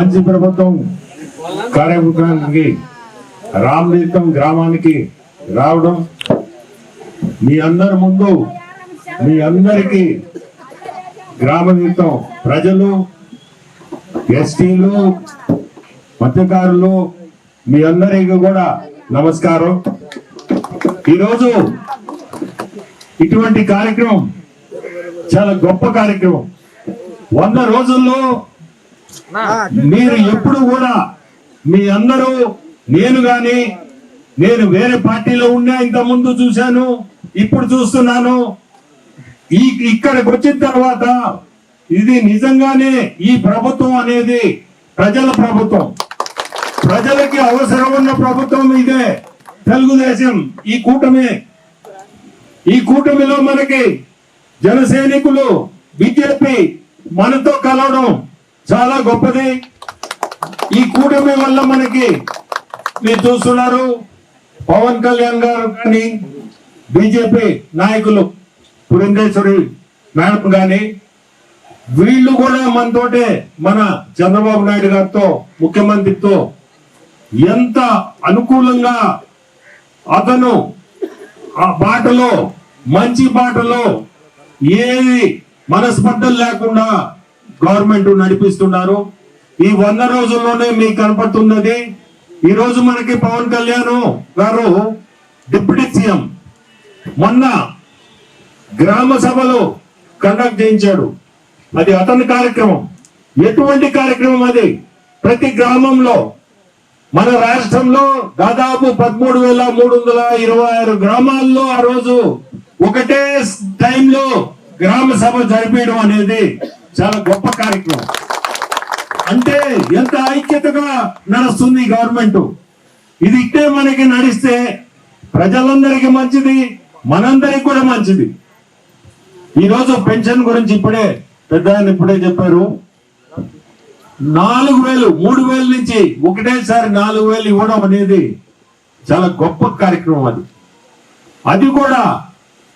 మంచి ప్రభుత్వం కార్యక్రమానికి రామతీర్థం గ్రామానికి రావడం మీ అందరి ముందు మీ అందరికీ గ్రామతీర్థం ప్రజలు ఎస్టీలు మత్స్యకారులు మీ అందరికీ కూడా నమస్కారం. ఈరోజు ఇటువంటి కార్యక్రమం చాలా గొప్ప కార్యక్రమం. వంద రోజుల్లో మీరు ఎప్పుడు కూడా మీ అందరూ నేను గాని నేను వేరే పార్టీలో ఉన్నా ఇంత ముందు చూశాను ఇప్పుడు చూస్తున్నాను. ఈ ఇక్కడికి వచ్చిన తర్వాత ఇది నిజంగానే ఈ ప్రభుత్వం అనేది ప్రజల ప్రభుత్వం. ప్రజలకి అవసరం ఉన్న ప్రభుత్వం ఇదే తెలుగుదేశం ఈ కూటమి. ఈ కూటమిలో మనకి జన సైనికులు బీజేపీ మనతో కలవడం. చాలా గొప్పది. ఈ కూటమి వల్ల మనకి మీరు చూస్తున్నారు పవన్ కళ్యాణ్ గారు కానీ బీజేపీ నాయకులు పురంధేశ్వరి మేడం కానీ వీళ్ళు కూడా మనతోటే మన చంద్రబాబు నాయుడు గారితో ముఖ్యమంత్రితో ఎంత అనుకూలంగా అతను ఆ బాటలో మంచి బాటలో ఏది మనస్పర్ధలు లేకుండా గవర్నమెంట్ నడిపిస్తున్నారు. ఈ వంద రోజుల్లోనే మీకు కనపడుతున్నది. ఈ రోజు మనకి పవన్ కళ్యాణ్ గారు డిప్యూటీ సీఎం. మొన్న గ్రామ సభలో కండక్ట్ చేయించాడు. అది అతని కార్యక్రమం. ఎటువంటి కార్యక్రమం అది? ప్రతి గ్రామంలో మన రాష్ట్రంలో దాదాపు పదమూడు వేల మూడు వందల ఇరవై ఆరు గ్రామాల్లో ఆ రోజు ఒకటే టైంలో గ్రామ సభ జరిపించడం అనేది చాలా గొప్ప కార్యక్రమం. అంటే ఎంత ఐక్యతగా నడుస్తుంది గవర్నమెంట్ ఇది ఇట్టే మనకి నడిస్తే ప్రజలందరికీ మంచిది మనందరికి కూడా మంచిది. ఈరోజు పెన్షన్ గురించి ఇప్పుడే పెద్ద ఇప్పుడే చెప్పారు. నాలుగు వేలు మూడు వేల నుంచి ఒకటేసారి నాలుగు వేలు ఇవ్వడం అనేది చాలా గొప్ప కార్యక్రమం అది. అది కూడా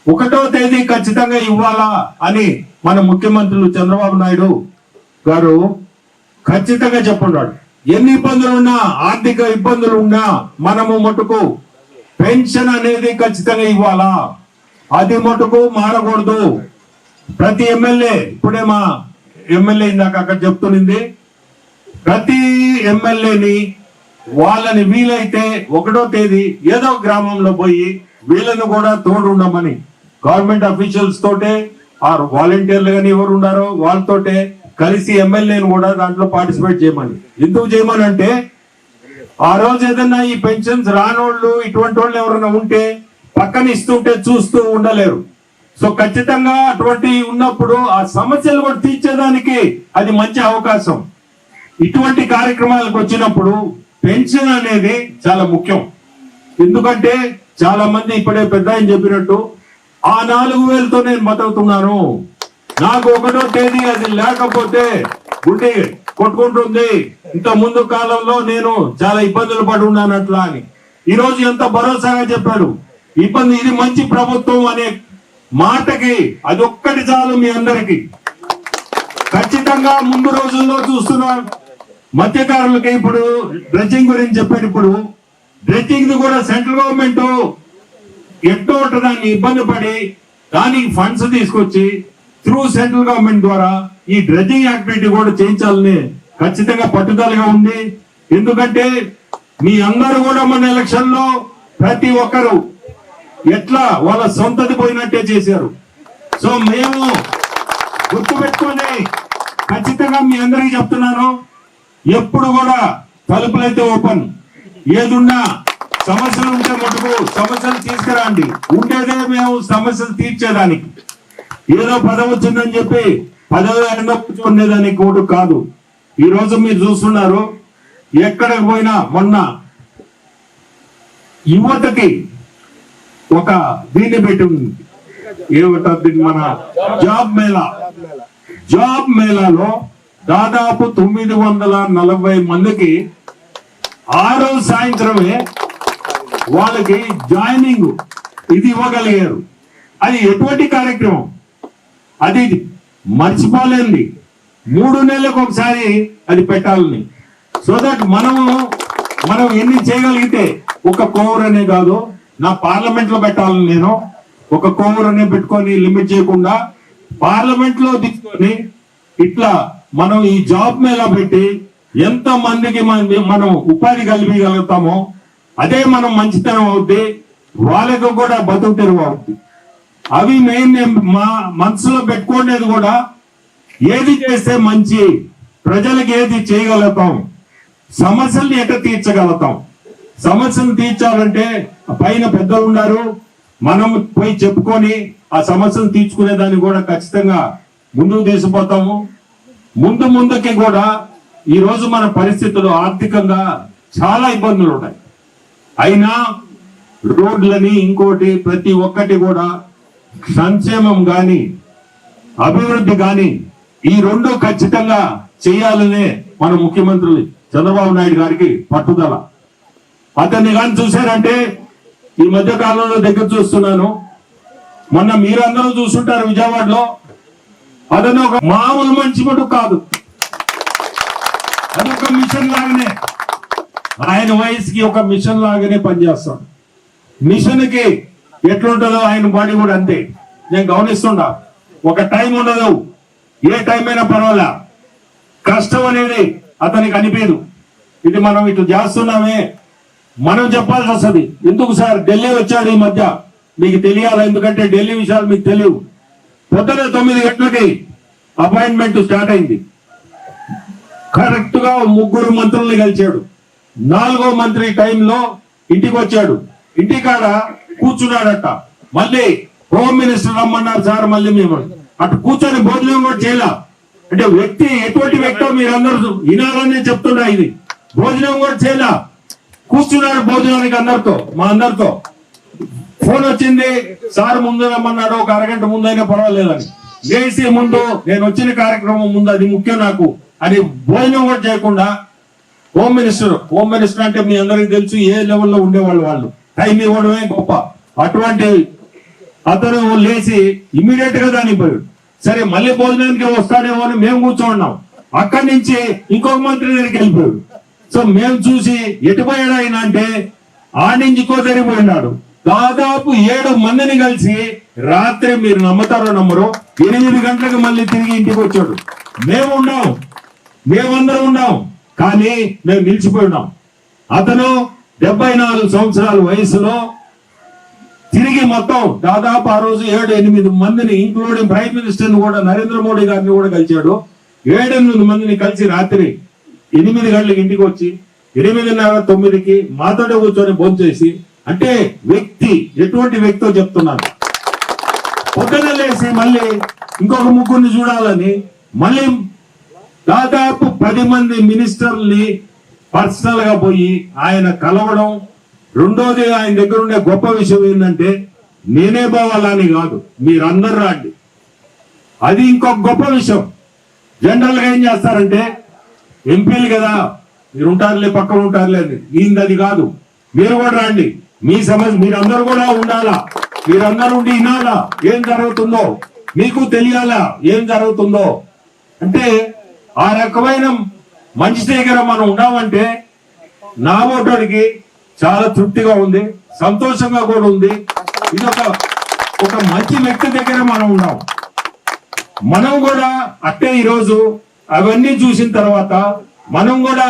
ఒకటో తేదీ ఖచ్చితంగా ఇవ్వాలా అని మన ముఖ్యమంత్రులు చంద్రబాబు నాయుడు గారు ఖచ్చితంగా చెప్పున్నాడు ఎన్ని ఇబ్బందులు ఉన్నా ఆర్థిక ఇబ్బందులు ఉన్నా మనము మటుకు పెన్షన్ అనేది ఖచ్చితంగా ఇవ్వాలా? అది మటుకు మారకూడదు. ప్రతి ఎమ్మెల్యే ఇప్పుడే మా ఎమ్మెల్యే ఇందాక అక్కడ చెప్తునింది ప్రతి ఎమ్మెల్యేని వాళ్ళని వీలైతే ఒకటో తేదీ ఏదో గ్రామంలో పోయి వీళ్ళను కూడా తోడు ఉండమని గవర్నమెంట్ అఫీషియల్స్ తోటే ఆ వాలంటీర్లు కానీ ఎవరు ఉన్నారో వాళ్ళతోటే కలిసి ఎమ్మెల్యేని కూడా దాంట్లో పార్టిసిపేట్ చేయమని. ఎందుకు చేయమని అంటే ఆ రోజు ఏదన్నా ఈ పెన్షన్స్ రానోళ్ళు ఇటువంటి వాళ్ళు ఎవరైనా ఉంటే పక్కన ఇస్తుంటే చూస్తూ ఉండలేరు. సో ఖచ్చితంగా అటువంటి ఉన్నప్పుడు ఆ సమస్యలు కూడా తీర్చేదానికి అది మంచి అవకాశం. ఇటువంటి కార్యక్రమాలకు వచ్చినప్పుడు పెన్షన్ అనేది చాలా ముఖ్యం. ఎందుకంటే చాలా మంది ఇప్పుడే పెద్ద చెప్పినట్టు ఆ నాలుగు వేలతో నేను బతుకుతున్నాను నాకు ఒకటో తేదీ అది లేకపోతే గుండె కొట్టుకుంటుంది. ఇంత ముందు కాలంలో నేను చాలా ఇబ్బందులు పడి ఉన్నాను అట్లా అని. ఈరోజు ఎంత భరోసాగా చెప్పారు ఇబ్బంది ఇది మంచి ప్రభుత్వం అనే మాటకి అది ఒక్కటి చాలు మీ అందరికి. ఖచ్చితంగా ముందు రోజుల్లో చూస్తున్నాం మత్స్యకారులకి ఇప్పుడు డ్రెడ్జింగ్ గురించి చెప్పారు ఇప్పుడు. డ్రెడ్జింగ్ కూడా సెంట్రల్ గవర్నమెంట్ ఎట్టో దాన్ని ఇబ్బంది పడి దానికి ఫండ్స్ తీసుకొచ్చి త్రూ సెంట్రల్ గవర్నమెంట్ ద్వారా ఈ డ్రెడ్జింగ్ యాక్టివిటీ కూడా చేయించాలని ఖచ్చితంగా పట్టుదలగా ఉంది. ఎందుకంటే మీ అందరూ కూడా మన ఎలక్షన్లో ప్రతి ఒక్కరు ఎట్లా వాళ్ళ సొంతది పోయినట్టే చేశారు. సో మేము గుర్తుపెట్టుకొని ఖచ్చితంగా మీ అందరికీ చెప్తున్నాను ఎప్పుడు కూడా తలుపులైతే ఓపెన్ ఏదున్నా సమస్యలు ఉంటే మటుకు సమస్యలు తీసుకురండి. ఉండేదే మేము సమస్యలు తీర్చేదానికి. ఏదో పదవి వచ్చిందని చెప్పి పదవి ఎండ కూర్చునేదానికి కూడా కాదు. ఈ రోజు మీరు చూస్తున్నారు ఎక్కడికి పోయినా మొన్న యువతకి ఒక దీన్ని పెట్టి ఉంది మన జాబ్ మేళా. జాబ్ మేళాలో దాదాపు తొమ్మిది వందల నలభై మందికి ఆ రోజు సాయంత్రమే వాళ్ళకి జాయినింగ్ ఇది ఇవ్వగలిగారు. అది ఎటువంటి కార్యక్రమం? అది మర్చిపోలేంది మూడు నెలలకు ఒకసారి అది పెట్టాలని. సో దట్ మనము మనం ఎన్ని చేయగలిగితే ఒక కోవర్ అనే కాదు నా పార్లమెంట్లో పెట్టాలని నేను ఒక కోవర్ అనే పెట్టుకొని లిమిట్ చేయకుండా పార్లమెంట్లో తీసుకొని ఇట్లా మనం ఈ జాబ్ మేళ పెట్టి ఎంత మందికి మనం ఉపాధి కల్పించగలుగుతామో అదే మనం మంచితనం అవుద్ది వాళ్ళకు కూడా బతుకు తెరువు అవుద్ది. అవి మెయిన్ మా మనసులో పెట్టుకునేది కూడా ఏది చేస్తే మంచి ప్రజలకు ఏది చేయగలుగుతాం సమస్యల్ని ఎట్లా తీర్చగలుగుతాం. సమస్యను తీర్చాలంటే పైన పెద్దలు ఉన్నారు మనం పోయి చెప్పుకొని ఆ సమస్యను తీర్చుకునే దాన్ని కూడా ఖచ్చితంగా ముందుకు తీసుకుపోతాము. ముందు ముందుకి కూడా ఈరోజు మన పరిస్థితులు ఆర్థికంగా చాలా ఇబ్బందులు ఉన్నాయి అయినా రోడ్లని ఇంకోటి ప్రతి ఒక్కటి కూడా సంక్షేమం గాని అభివృద్ధి కానీ ఈ రెండు ఖచ్చితంగా చేయాలనే మన ముఖ్యమంత్రి చంద్రబాబు నాయుడు గారికి పట్టుదల. అతన్ని కానీ చూశారంటే ఈ మధ్య కాలంలో దగ్గర చూస్తున్నాను. మొన్న మీరందరూ చూస్తుంటారు విజయవాడలో. అతను ఒక మామూలు మనిషి మటుకు కాదు. అదొక మిషన్ లాగానే ఆయన వయసుకి ఒక మిషన్ లాగానే పనిచేస్తాడు మిషన్కి ఎట్లుంటుందో ఆయన బాడీ కూడా అంతే. నేను గమనిస్తుండా ఒక టైం ఉండదు. ఏ టైం అయినా పర్వాలా? కష్టం అనేది అతనికి అనిపించదు. ఇది మనం ఇట్లా చేస్తున్నామే. మనం చెప్పాల్సి వస్తుంది. ఎందుకు సార్? ఢిల్లీ వచ్చారు ఈ మధ్య. మీకు తెలియాలి? ఎందుకంటే ఢిల్లీ విషయాలు మీకు తెలియవు. పొద్దున తొమ్మిది గంటలకి అపాయింట్మెంట్ స్టార్ట్ అయింది. కరెక్ట్గా ముగ్గురు మంత్రుల్ని కలిచాడు నాలుగో మంత్రి టైంలో ఇంటికి వచ్చాడు ఇంటికాడ కూర్చున్నాడట. మళ్ళీ హోమ్ మినిస్టర్ రమ్మన్నారు సార్ మళ్ళీ మేము అటు కూర్చొని భోజనం కూడా చేయాల. అంటే వ్యక్తి ఎటువంటి వ్యక్తో మీరందరూ వినాలని చెప్తున్నా ఇది. భోజనం కూడా చేయాల. కూర్చున్నాడు భోజనానికి అందరితో మా అందరితో. ఫోన్ వచ్చింది సార్ ముందు రమ్మన్నాడు ఒక అరగంట ముందైనా పర్వాలేదని. లేచి ముందు నేను వచ్చిన కార్యక్రమం ముందు అది ముఖ్యం నాకు అని భోజనం కూడా చేయకుండా హోమ్ మినిస్టర్ హోమ్ మినిస్టర్ అంటే మీ అందరికి తెలుసు ఏ లెవెల్లో ఉండేవాళ్ళు వాళ్ళు. టైం ఇవ్వడమే గొప్ప. అటువంటి అతను లేచి ఇమీడియట్గా దానికి పోయాడు. సరే మళ్ళీ భోజనానికి వస్తాడేమో అని మేము కూర్చోన్నాం. అక్కడి నుంచి ఇంకొక మంత్రి దగ్గరికి వెళ్ళిపోయాడు. సో మేము చూసి ఎటుపోయాడు ఆయన అంటే ఆ నుంచి పోయినాడు. దాదాపు ఏడు మందిని కలిసి రాత్రి మీరు నమ్ముతారో నమ్మరు ఎనిమిది గంటలకు మళ్ళీ తిరిగి ఇంటికి వచ్చాడు. మేము ఉన్నాం. మేమందరం ఉన్నాం. కానీ మేము నిలిచిపోయి ఉన్నాం. అతను డెబ్బై నాలుగు సంవత్సరాల వయసులో తిరిగి మొత్తం దాదాపు ఆ రోజు ఏడు ఎనిమిది మందిని ఇంక్లూడింగ్ ప్రైమ్ మినిస్టర్ కూడా నరేంద్ర మోడీ గారిని కూడా కలిశాడు. ఏడెనిమిది మందిని కలిసి రాత్రి ఎనిమిది గంటలకు ఇంటికి వచ్చి ఎనిమిదిన్నర తొమ్మిదికి మాతోటే కూర్చొని భోంచేసి అంటే వ్యక్తి ఎటువంటి వ్యక్తో చెప్తున్నాను పొద్దున లేసి మళ్ళీ ఇంకొక ముగ్గురిని చూడాలని మళ్ళీ దాదాపు పది మంది మినిస్టర్ని పర్సనల్గా పోయి ఆయన కలవడం రెండోది ఆయన దగ్గర ఉండే గొప్ప విషయం ఏంటంటే నేనే పోవాలని కాదు మీరందరూ రాండి. అది ఇంకొక గొప్ప విషయం. జనరల్గా ఏం చేస్తారంటే ఎంపీలు కదా మీరు ఉంటారులే పక్కన ఉంటారులే అని. ఈయనది అది కాదు. మీరు కూడా రండి. మీ సమస్య మీరందరూ కూడా ఉండాలా? మీరందరూ ఉండి వినాలా? ఏం జరుగుతుందో? మీకు తెలియాలా? ఏం జరుగుతుందో? అంటే ఆ రకమైన మంచి దగ్గర మనం ఉన్నామంటే నా ఓటోడికి చాలా తృప్తిగా ఉంది సంతోషంగా కూడా ఉంది. ఇది ఒక ఒక మంచి వ్యక్తి దగ్గర మనం ఉన్నాం. మనం కూడా అట్టే ఈరోజు అవన్నీ చూసిన తర్వాత మనం కూడా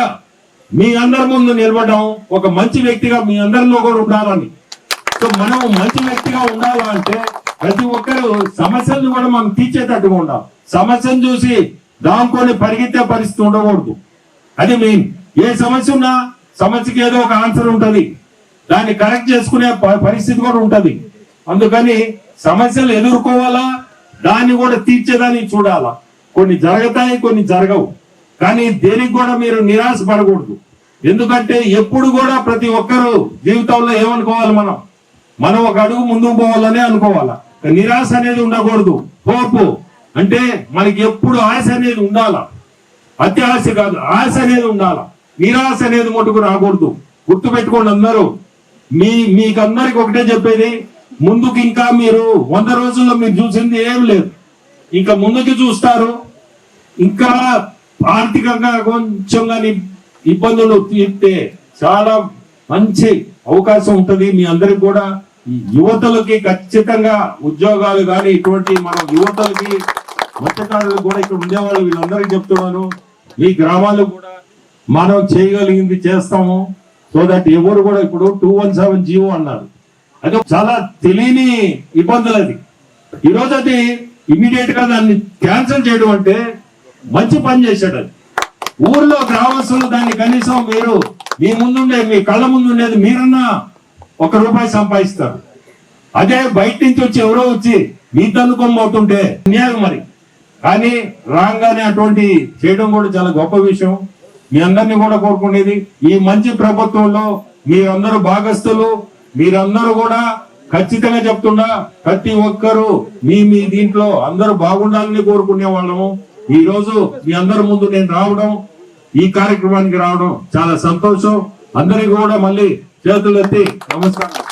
మీ అందరి ముందు నిలబడడం. ఒక మంచి వ్యక్తిగా మీ అందరిలో కూడా ఉండాలని. సో మనం మంచి వ్యక్తిగా ఉండాలంటే ప్రతి ఒక్కరు సమస్యలను కూడా మనం తీర్చేటట్టుగా ఉండాలి. సమస్యను చూసి దాంకొని పరిగెత్తే పరిస్థితి ఉండకూడదు. అది మెయిన్ ఏ సమస్య ఉన్నా సమస్యకి ఏదో ఒక ఆన్సర్ ఉంటుంది. దాన్ని కరెక్ట్ చేసుకునే ప- పరిస్థితి కూడా ఉంటుంది. అందుకని సమస్యలు ఎదుర్కోవాలా? దాన్ని కూడా తీర్చేదాన్ని చూడాలా? కొన్ని జరుగుతాయి కొన్ని జరగవు. కానీ దేనికి కూడా మీరు నిరాశ పడకూడదు. ఎందుకంటే ఎప్పుడు కూడా ప్రతి ఒక్కరు జీవితంలో ఏమనుకోవాలి మనం? మనం ఒక అడుగు ముందుకు పోవాలనే అనుకోవాలా? నిరాశ అనేది ఉండకూడదు. హోపు అంటే మనకి ఎప్పుడు ఆశ అనేది ఉండాలా? అత్యాశ ఆశ కాదు ఆశ అనేది ఉండాల? నిరాశ అనేది మటుకు రాకూడదు. గుర్తు పెట్టుకోండి అందరూ. మీ మీకు అందరికి ఒకటే చెప్పేది ముందుకు ఇంకా మీరు వంద రోజుల్లో మీరు చూసింది ఏం లేదు. ఇంకా ముందుకు చూస్తారు. ఇంకా ఆర్థికంగా కొంచెం కానీ ఇబ్బందులు తీర్తే చాలా మంచి అవకాశం ఉంటుంది. మీ అందరికి కూడా యువతలకి ఖచ్చితంగా ఉద్యోగాలు కానీ ఇటువంటి మన యువతలకి మత్స్యకారులు కూడా ఇక్కడ ఉండేవాళ్ళు వీళ్ళందరికీ చెప్తున్నాను. మీ గ్రామాలు కూడా మనం చేయగలిగింది చేస్తాము. సో దట్ ఎవరు కూడా ఇప్పుడు టూ వన్ సెవెన్ జీవో అన్నారు. అది చాలా తెలియని ఇబ్బందులు అది. ఈరోజు అది ఇమీడియట్గా దాన్ని క్యాన్సిల్ చేయడం అంటే మంచి పని చేశాడు అది. ఊర్లో గ్రామస్తులు దాన్ని కనీసం మీరు మీ ముందుండే మీ కళ్ళ ముందు ఉండేది మీరన్నా ఒక రూపాయి సంపాదిస్తారు. అదే బయట నుంచి వచ్చి ఎవరో వచ్చి మీ తన్నుకోబోతుంటే అన్యాయం మరి. కానీ రాగానే అటువంటి చేయడం కూడా చాలా గొప్ప విషయం. మీ అందరినీ కూడా కోరుకునేది ఈ మంచి ప్రభుత్వంలో మీరందరూ భాగస్తులు మీరందరూ కూడా ఖచ్చితంగా చెప్తున్నా ప్రతి ఒక్కరూ మీ మీ దీంట్లో అందరూ బాగుండాలని కోరుకునే వాళ్ళము. ఈ రోజు మీ అందరి ముందు నేను రావడం ఈ కార్యక్రమానికి రావడం చాలా సంతోషం. అందరికీ కూడా మళ్ళీ చేతులెత్తి నమస్కారం.